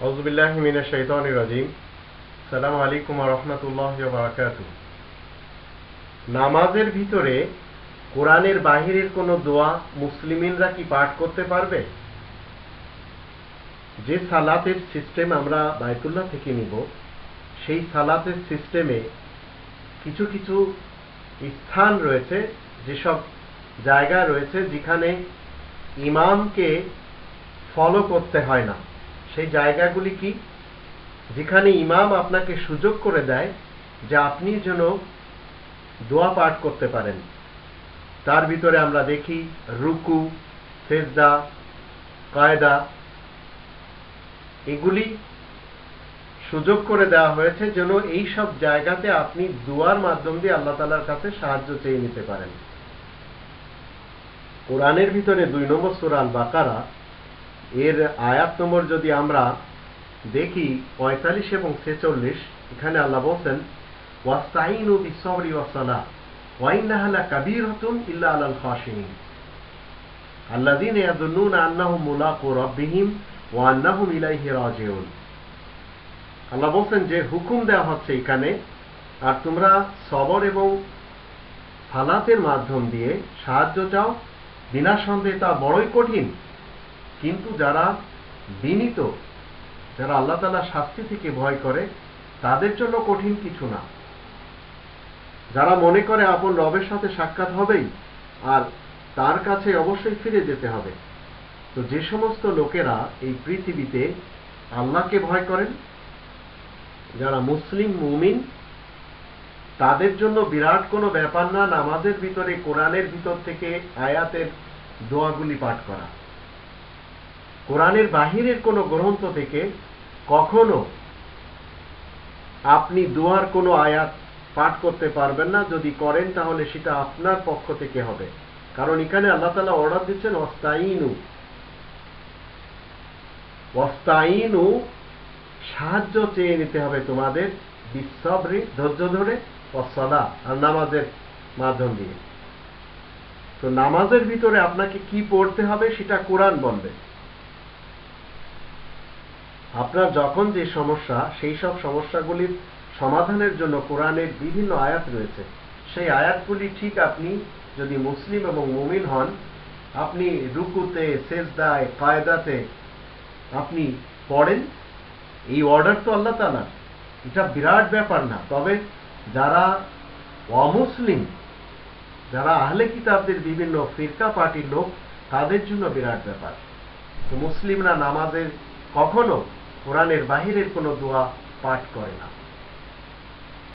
আউজুবিল্লাহ মিনা নামাজের ভিতরে কোরআনের বাহিরের কোনো দোয়া মুসলিমিনরা কি পাঠ করতে পারবে? যে সালাতের সিস্টেম আমরা বায়তুল্লাহ থেকে নিব, সেই সালাতের সিস্টেমে কিছু কিছু স্থান রয়েছে, যেসব জায়গা রয়েছে যেখানে ইমামকে ফলো করতে হয় না। সেই জায়গাগুলি কি? যেখানে ইমাম আপনাকে সুযোগ করে দেয় যে আপনি যেন দোয়া পাঠ করতে পারেন। তার ভিতরে আমরা দেখি রুকু, সেজদা, কায়দা। এগুলি সুযোগ করে দেওয়া হয়েছে যেন এই সব জায়গাতে আপনি দুয়ার মাধ্যম দিয়ে আল্লাহ তালার কাছে সাহায্য চেয়ে নিতে পারেন। কোরআনের ভিতরে দুই নম্বর সুরাল বাকারা এর আয়াত নম্বর যদি আমরা দেখি, পঁয়তাল্লিশ এবং ছেচল্লিশ, এখানে আল্লাহ বলছেন ওয়াসালা ওয়াইন্নাহালা কাবির হতুন ইল্লা আলাল ইলাইহি আল্লাহ বলছেন যে হুকুম দেওয়া হচ্ছে এখানে, আর তোমরা সবর এবং সালাতের মাধ্যম দিয়ে সাহায্য চাও, বিনা সন্দেহে তা বড়ই কঠিন। কিন্তু যারা বিনীত, যারা আল্লাহ তালা শাস্তি থেকে ভয় করে, তাদের জন্য কঠিন কিছু না। যারা মনে করে আপন রবের সাথে সাক্ষাৎ হবেই, আর তার কাছে অবশ্যই ফিরে যেতে হবে। তো যে সমস্ত লোকেরা এই পৃথিবীতে আল্লাহকে ভয় করেন, যারা মুসলিম, মুমিন, তাদের জন্য বিরাট কোনো ব্যাপার না নামাজের ভিতরে, কোরআনের ভিতর থেকে, আয়াতের দোয়াগুলি পাঠ করা। কোরআনের বাহিরের কোনো গ্রন্থ থেকে কখনো আপনি দোয়ার কোনো আয়াত পাঠ করতে পারবেন না। যদি করেন, তাহলে সেটা আপনার পক্ষ থেকে হবে। কারণ এখানে আল্লাহ তালা অর্ডার দিচ্ছেন অস্তাইনু অস্তাইনু সাহায্য চেয়ে নিতে হবে তোমাদের বিশ্বরি ধৈর্য ধরে অসলা আর নামাজের মাধ্যম দিয়ে। তো নামাজের ভিতরে আপনাকে কি পড়তে হবে সেটা কোরআন বলবে। আপনার যখন যে সমস্যা, সেই সব সমস্যাগুলির সমাধানের জন্য কোরআনের বিভিন্ন আয়াত রয়েছে। সেই আয়াতগুলি ঠিক আপনি যদি মুসলিম এবং মুমিন হন, আপনি রুকুতে, সেজদায়, কায়দাতে আপনি পড়েন, এই অর্ডার তো আল্লাহ তালা এটা বিরাট ব্যাপার না। তবে যারা অমুসলিম, যারা আহলে কিতাবদের বিভিন্ন ফিরকা পার্টির লোক, তাদের জন্য বিরাট ব্যাপার। মুসলিমরা নামাজের কখনো কোরআনের বাহিরের কোনো দোয়া পাঠ করে না।